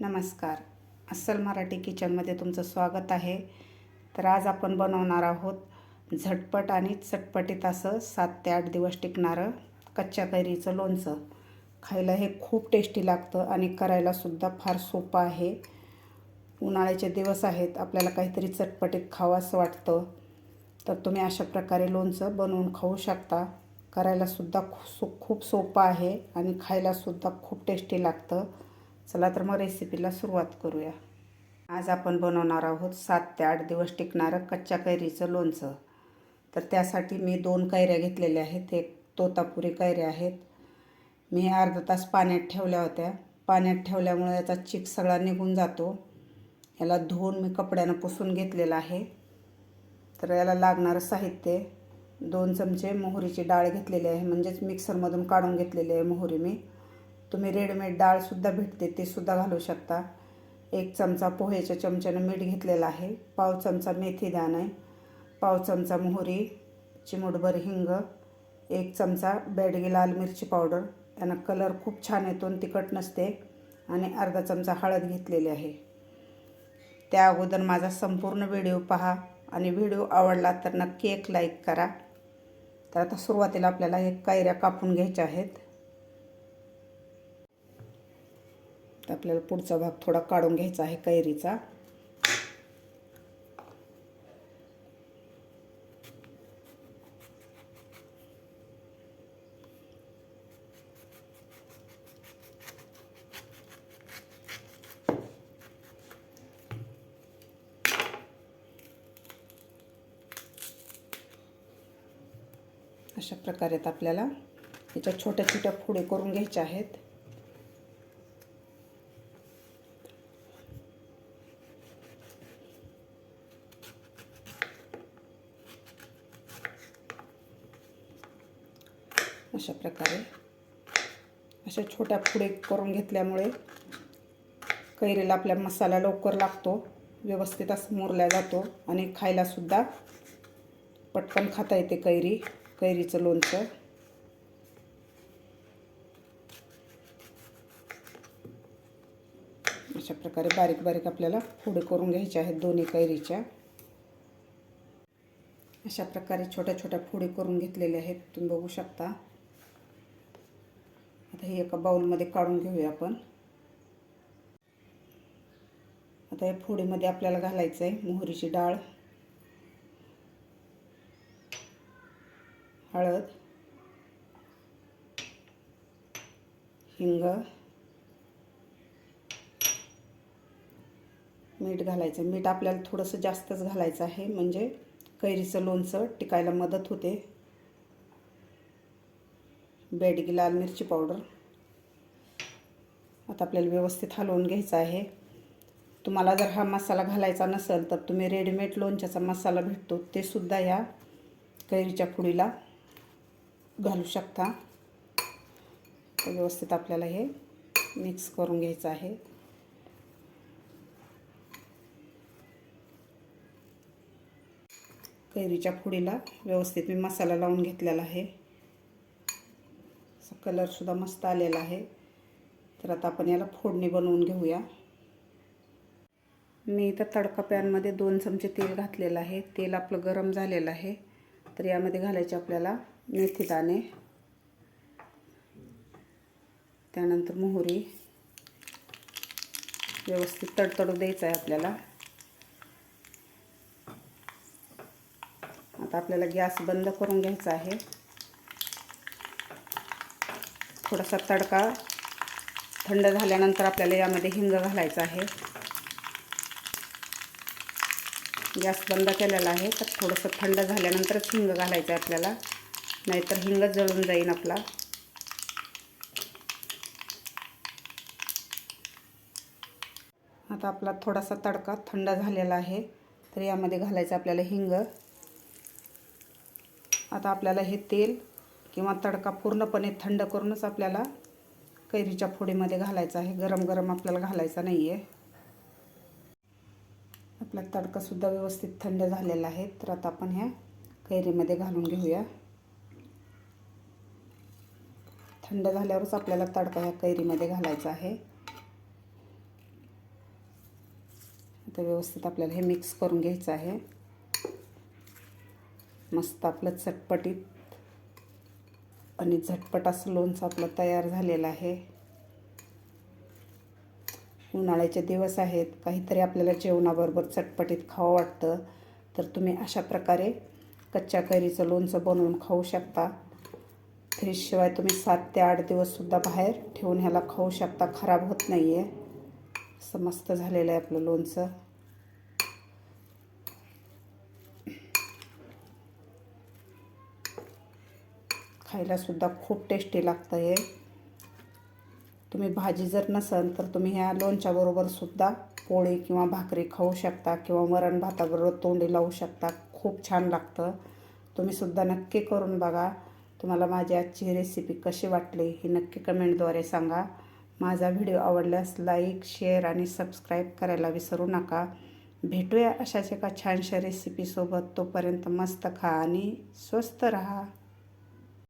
नमस्कार. अस्सल मराठी किचनमध्ये तुमचं स्वागत आहे. तर आज आपण बनवणार आहोत झटपट आणि चटपटीत असं सात ते आठ दिवस टिकणारं कच्च्या कैरीचं लोणचं. खायला हे खूप टेस्टी लागतं आणि करायलासुद्धा फार सोपं आहे. उन्हाळ्याचे दिवस आहेत आपल्याला काहीतरी चटपटीत खावं असं वाटतं. तर तुम्ही अशा प्रकारे लोणचं बनवून खाऊ शकता. करायलासुद्धा खूप सो खूप सोपं आहे आणि खायलासुद्धा खूप टेस्टी लागतं. चला तर मग रेसिपीला सुरुवात करूया. आज आपण बनवणार आहोत सात ते आठ दिवस टिकणारं कच्च्या कैरीचं लोणचं. तर त्यासाठी मी दोन कैऱ्या घेतलेल्या आहेत. एक तोतापुरी कैऱ्या आहेत. मी अर्धा तास पाण्यात ठेवल्या होत्या. पाण्यात ठेवल्यामुळे याचा चिक सगळा निघून जातो. याला धुवून मी कपड्यानं पुसून घेतलेलं आहे. तर याला लागणारं साहित्य दोन चमचे मोहरीची डाळ घेतलेली आहे. म्हणजेच मिक्सरमधून काढून घेतलेली आहे मोहरी मी. तुम्ही रेडीमेड डाळसुद्धा भेटते ते सुद्धा घालू शकता. एक चमचा पोह्याच्या चमच्यानं मीठ घेतलेलं आहे. पाव चमचा मेथी दाणे आहे. पाव चमचा मोहरी चिमूटभर हिंग एक चमचा बेडगी लाल मिरची पावडर. यानं कलर खूप छान येतो तिखट नसते. आणि अर्धा चमचा हळद घेतलेली आहे. त्या अगोदर माझा संपूर्ण व्हिडिओ पहा. आणि व्हिडिओ आवडला तर नक्की एक लाईक करा. तर आता सुरुवातीला आपल्याला एक कैऱ्या कापून घ्यायच्या आहेत. तर आपल्याला पुढचा भाग थोडा काढून घ्यायचा आहे कैरीचा. अशा प्रकारे आपल्याला याच्या छोट्या छोट्या फुडे करून घ्यायच्या आहेत. अशा प्रकारे. अशा छोट्या फुडे करून घेतल्यामुळे कैरीला आपल्या मसाला लवकर लागतो व्यवस्थित असं मुरला जातो आणि खायलासुद्धा पटकन खाता येते कैरी कैरीचं लोणचं. अशा प्रकारे बारीक बारीक आपल्याला फुडे करून घ्यायचे आहेत दोन्ही कैरीच्या. अशा प्रकारे छोट्या छोट्या फोडी करून घेतलेल्या आहेत तुम्ही बघू शकता. आता हे एका बाउलमध्ये काढून घेऊया आपण. आता या फोडीमध्ये आपल्याला घालायचं आहे मोहरीची डाळ हळद हिंग मीठ घालायचं मीठ आपल्याला थोडंसं जास्तच घालायचं आहे म्हणजे कैरीचं लोणचं टिकायला मदत होते. बेडगी लाल मिरची पावडर. आता आपल्याला व्यवस्थित हलवून घ्यायचं आहे. तुम्हाला जर हा मसाला घालायचा नसेल तर तुम्ही रेडीमेड लोणच्याचा मसाला भेटतो. ते सुद्धा या कैरीच्या फुडीला घालू शकता. व्यवस्थित आपल्याला हे मिक्स करून घ्यायचं आहे. कैरीच्या फुडीला व्यवस्थित मी मसाला लावून घेतलेला आहे. कलरसुद्धा मस्त आलेला आहे. तर आता आपण याला फोडणी बनवून घेऊया. मी इथं तडका पॅनमध्ये दोन चमचे तेल घातलेलं आहे. तेल आपलं गरम झालेलं आहे. तर यामध्ये घालायचे आपल्याला मेथी दाणे. त्यानंतर मोहरी. व्यवस्थित तडतडू द्यायचं आहे आपल्याला. आता आपल्याला गॅस बंद करून घ्यायचा आहे. थोडासा तडका थंड झाल्यानंतर आपल्याला यामध्ये हिंग घालायचा आहे. गॅस बंद केलेला आहे तर थोडंसं थंड झाल्यानंतरच हिंग घालायचं आहे आपल्याला. नाहीतर हिंग जळून जाईन आपला. आता आपला थोडासा तडका थंड झालेला आहे तर यामध्ये घालायचं आपल्याला हिंग. आता आपल्याला हे तेल किंवा तडका पूर्णपणे थंड करूनच आपल्याला कैरीच्या फोडीमध्ये घालायचा आहे. गरम गरम आपल्याला घालायचा नाही आहे आपला तडकासुद्धा व्यवस्थित थंड झालेला आहे. तर आता आपण ह्या कैरीमध्ये घालून घेऊया. थंड झाल्यावरच आपल्याला तडका ह्या कैरीमध्ये घालायचा आहे. तर व्यवस्थित आपल्याला हे मिक्स करून घ्यायचं आहे. मस्त आपलं चटपटीत आणि झटपट असं लोणचं आपलं तयार झालेलं आहे. उन्हाळ्याचे दिवस आहेत. काहीतरी आपल्याला जेवणाबरोबर चटपटीत खावं वाटतं. तर तुम्ही अशा प्रकारे कच्च्या कैरीचं लोणचं बनवून खाऊ शकता. फ्रीजशिवाय तुम्ही सात ते आठ दिवससुद्धा बाहेर ठेवून ह्याला खाऊ शकता. खराब होत नाही आहे असं मस्त झालेलं आहे आपलं लोणचं. खायलासुद्धा खूप टेस्टी लागतं हे. तुम्ही भाजी जर नसेल तर तुम्ही ह्या लोणच्याबरोबरसुद्धा पोळी किंवा भाकरी खाऊ शकता किंवा वरण भाताबरोबर तोंडी लावू शकता. खूप छान लागतं. तुम्ही सुद्धा नक्की करून बघा. तुम्हाला माझी आजची रेसिपी कशी वाटली ही नक्की कमेंटद्वारे सांगा. माझा व्हिडिओ आवडल्यास लाईक शेअर आणि सबस्क्राईब करायला विसरू नका. भेटूया अशाच एका छानशा रेसिपीसोबत तोपर्यंत मस्त खा आणि स्वस्त रहा.